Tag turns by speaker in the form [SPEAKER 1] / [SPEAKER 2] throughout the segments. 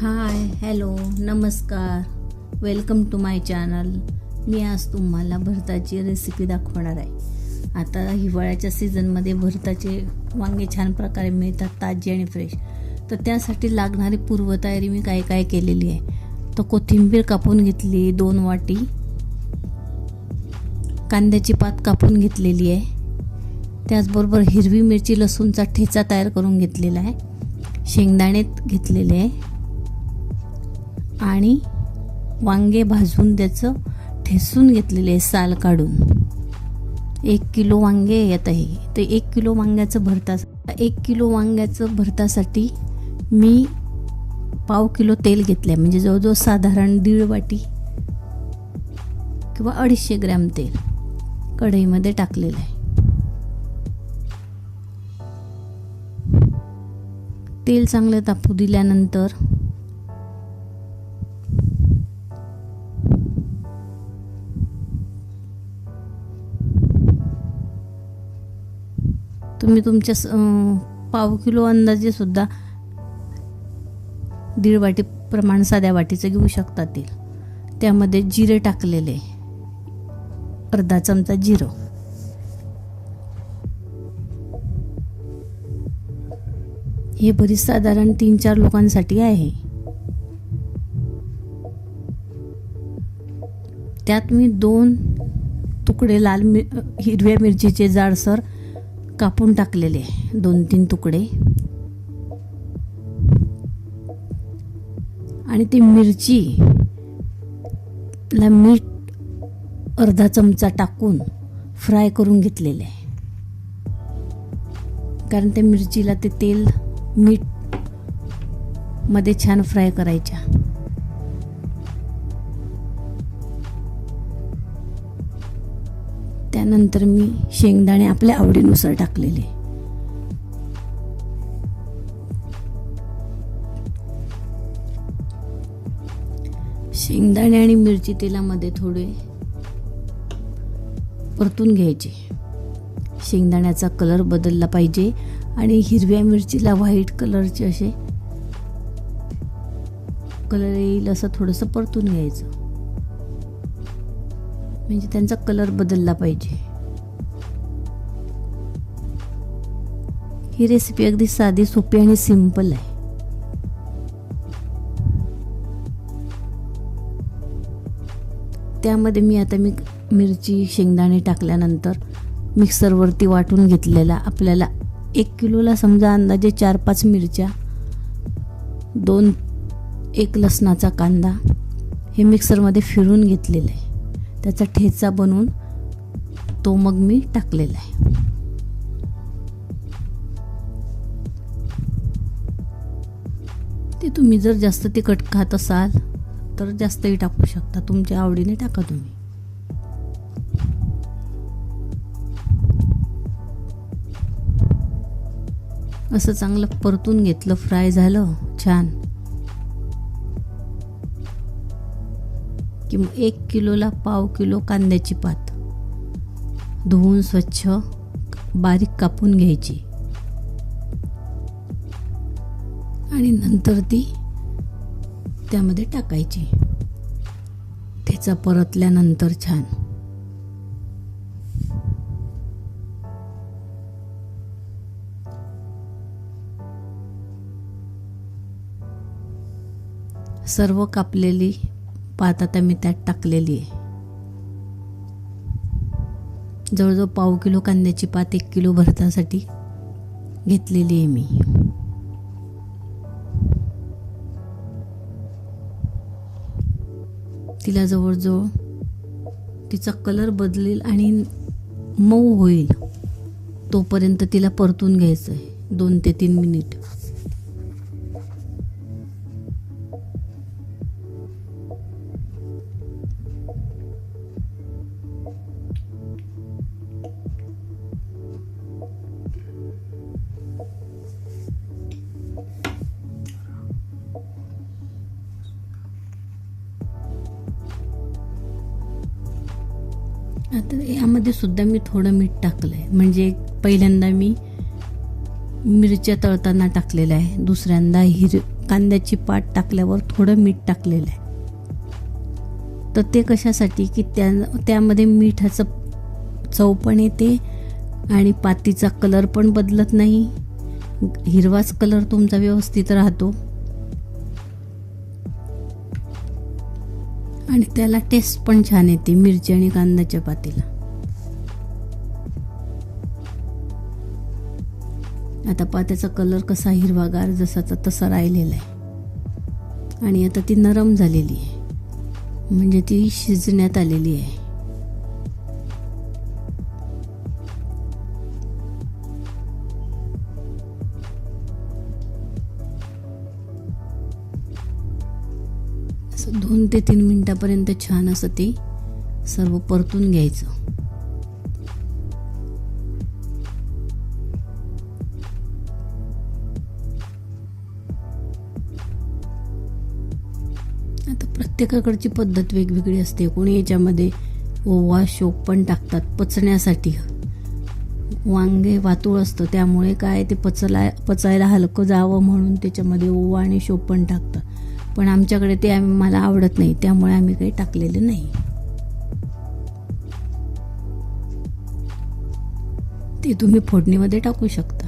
[SPEAKER 1] हाय hello नमस्कार. Welcome to my channel मी आज तुम्हाला भरताची रेसिपी दाखवणार आहे. आता हिवाळ्याच्या सीझनमध्ये भरताचे वांगे छान प्रकारे मिळतात ताजी आणि फ्रेश तर त्यासाठी लागणारी पूर्वतयारी मी काय काय केलेली आहे? तर कोथिंबीर कापून घेतली दोन वाटी. कांद्याची पात कापून घेतलेली आहे. त्याचबरोबर हिरवी मिरची लसूणचा ठेचा तयार करून घेतलेला आहे. शेंगदाणे घेतलेले आहे. आणि वांगे भाजून त्याचं ठेसून घेतलेले आहे साल काढून. एक किलो वांगे येत आहे ते एक किलो वांग्याचं भरता एक किलो वांग्याचं भरतासाठी मी पाव किलो तेल घेतलं आहे म्हणजे जवळजवळ साधारण दीड वाटी किंवा अडीचशे ग्रॅम तेल कढईमध्ये टाकलेलं आहे. तेल चांगलं तापू दिल्यानंतर तुम्ही तुमच्या पाव किलो अंदाजे सुद्धा दीड वाटी प्रमाण साध्या वाटीचं घेऊ शकता तेल त्यामध्ये जिरे टाकलेले. अर्धा चमचा जिरं. हे बरीच साधारण तीन चार लोकांसाठी आहे. त्यात मी दोन तुकडे लाल मि हिरव्या मिरचीचे जाडसर कापून टाकलेले दोन तीन तुकडे. आणि ती मिरची ला मीठ अर्धा चमचा टाकून फ्राय करून घेतलेले. आहे कारण त्या मिरचीला ते तेल मीठमध्ये छान फ्राय करायच्या. त्यानंतर मी शेंगदाणे आपल्या आवडीनुसार टाकलेले. शेंगदाणे आणि मिरची तेलामध्ये थोडे परतून घ्यायचे. शेंगदाण्याचा कलर बदलला पाहिजे आणि हिरव्या मिरचीला व्हाईट कलरचे असे कलर येईल असं थोडंसं परतून घ्यायचं. म्हणजे त्यांचा कलर बदलला पाहिजे. ही रेसिपी अगदी साधी सोपी आणि सिंपल आहे. त्यामध्ये मी आता मी मिरची शेंगदाणे टाकल्यानंतर मिक्सरवरती वाटून घेतलेला आपल्याला एक किलोला समजा अंदाजे चार पाच मिरच्या दोन एक लसणाचा कांदा हे मिक्सरमध्ये फिरून घेतलेलं. आहे त्याचा ठेचा बनवून तो मग मी टाकलेला आहे. ते तुम्ही जर जास्त तिखट खात असाल तर जास्तही टाकू शकता. तुमच्या आवडीने टाका तुम्ही. असं चांगलं परतून घेतलं फ्राय झालं छान. किंवा एक किलोला पाव किलो कांद्याची पात. धुवून स्वच्छ बारीक कापून घ्यायची. आणि नंतर ती त्यामध्ये टाकायची. त्याचा परतल्यानंतर छान. सर्व कापलेली पात आता मी त्यात टाकलेली आहे. जवळजवळ पाव किलो कांद्याची पात एक किलो भरतासाठी घेतलेली आहे मी. तिला जवळजवळ तिचा कलर बदलेल आणि मऊ होईल. तोपर्यंत तिला परतून घ्यायचं आहे दोन ते तीन मिनिट. आता यामध्ये सुद्धा मी थोडं मीठ टाकलं आहे म्हणजे पहिल्यांदा मी मिरच्या तळताना टाकलेल्या आहे. दुसऱ्यांदा हिर कांद्याची पात टाकल्यावर थोडं मीठ टाकलेलं आहे. तर ते कशासाठी की त्या त्यामध्ये मिठाचं चव पण येते आणि पातीचा कलर पण बदलत नाही. हिरवाच कलर तुमचा व्यवस्थित राहतो. आणि त्याला टेस्ट पण छान येते मिरची आणि कांद्याच्या पातीला आता पात्याचा कलर कसा हिरवागार जसाचा तसा राहिलेला आहे. आणि आता ती नरम झालेली आहे. म्हणजे ती शिजण्यात आलेली आहे. असं दोन ते तीन मिनटापर्यंत छान असं ते सर्व परतून घ्यायचं. आता प्रत्येकाकडची पद्धत वेगवेगळी असते. कोणी याच्यामध्ये ओवा शोक पण टाकतात पचण्यासाठी. वांगे वातूळ असतं. त्यामुळे काय ते पचला पचायला हलकं जावं म्हणून त्याच्यामध्ये ओवा आणि शोप पण टाकतात. पण आमच्याकडे ते आम्ही मला आवडत नाही. त्यामुळे आम्ही काही टाकलेलं नाही. ते तुम्ही फोडणीमध्ये टाकू शकता.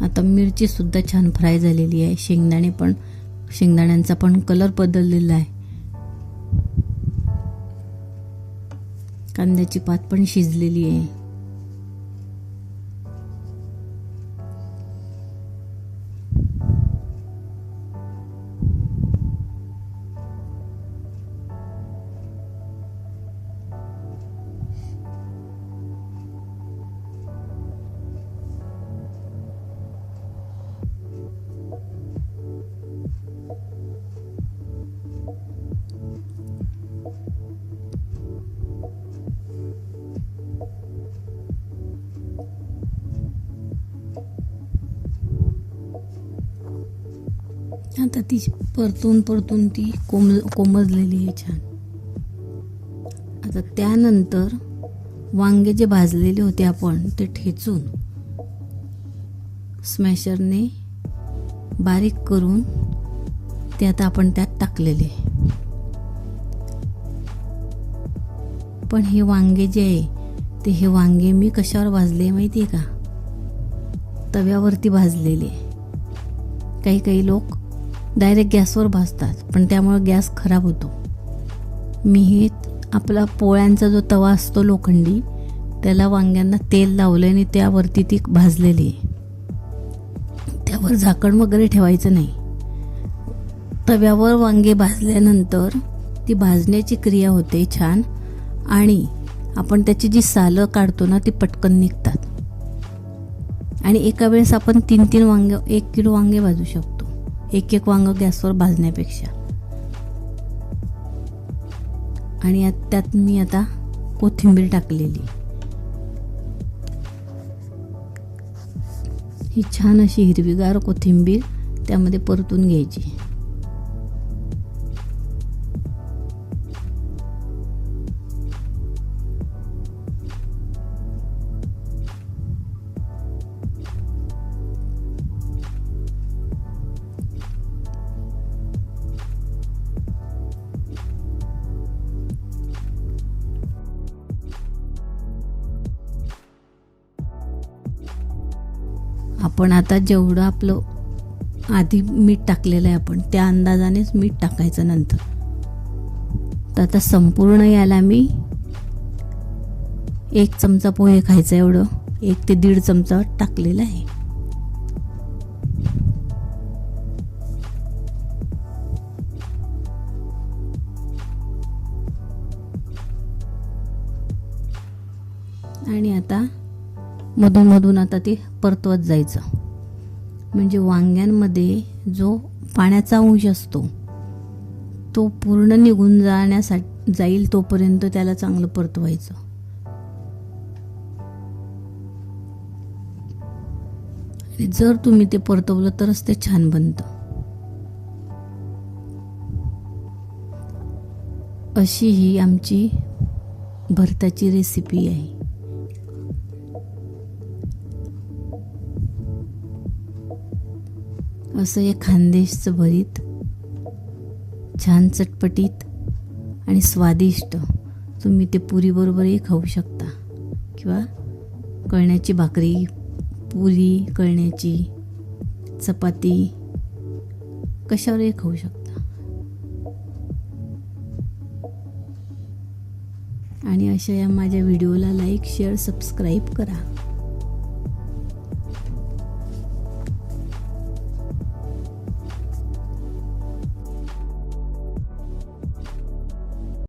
[SPEAKER 1] आता मिरची सुद्धा छान फ्राय झालेली आहे. शेंगदाणे पण शेंगदाण्यांचा पण कलर बदललेला आहे. कांद्याची पात पण शिजलेली आहे. आता ती परतून परतून ती कोम कोमजलेली आहे छान. आता त्यानंतर वांगे जे भाजलेले होते आपण ते ठेचून स्मॅशरने बारीक करून ते आता आपण त्यात टाकलेले पण हे वांगे जे आहे ते हे वांगे मी कशावर भाजले माहिती आहे का? तव्यावरती भाजलेले काही काही लोक डायरेक्ट गॅसवर भाजतात पण त्यामुळे गॅस खराब होतो. मिहीत आपला पोळ्यांचा जो तवा असतो लोखंडी त्याला वांग्यांना तेल लावलं आणि त्यावरती ती भाजलेली आहे. त्यावर झाकण वगैरे ठेवायचं नाही. तव्यावर वांगे भाजल्यानंतर ती भाजण्याची क्रिया होते छान आणि आपण त्याची जी सालं काढतो ना ती पटकन निघतात. आणि एका वेळेस आपण तीन तीन वांगे एक किलो वांगे भाजू शकतो. एक एक वांग गॅसवर भाजण्यापेक्षा. आणि त्यात मी आता कोथिंबीर टाकलेली. ही छान अशी हिरवीगार कोथिंबीर त्यामध्ये परतून घ्यायची. आपण आता जेवढं आपलं आधी मीठ टाकलेलं आहे आपण त्या अंदाजानेच मीठ टाकायचं नंतर. तर आता संपूर्ण याला मी एक चमचा पोहे खायचं एवढं. एक ते दीड चमचा टाकलेला आहे. आणि आता मधून मधून आता ते परतवत जायचं. म्हणजे वांग्यांमध्ये जो पाण्याचा अंश असतो तो पूर्ण निघून जाण्यासाठी जाईल तोपर्यंत त्याला चांगलं परतवायचं. आणि जर तुम्ही ते परतवलं तरच ते छान बनतं. अशी ही आमची भरताची रेसिपी आहे. असं हे खानदेशचं भरीत छान चटपटीत आणि स्वादिष्ट तुम्ही ते पुरीबरोबरही खाऊ शकता. किंवा कळण्याची भाकरी पुरी कळण्याची चपाती कशावरही खाऊ शकता. आणि अशा या माझ्या व्हिडिओला लाईक शेअर सबस्क्राईब करा.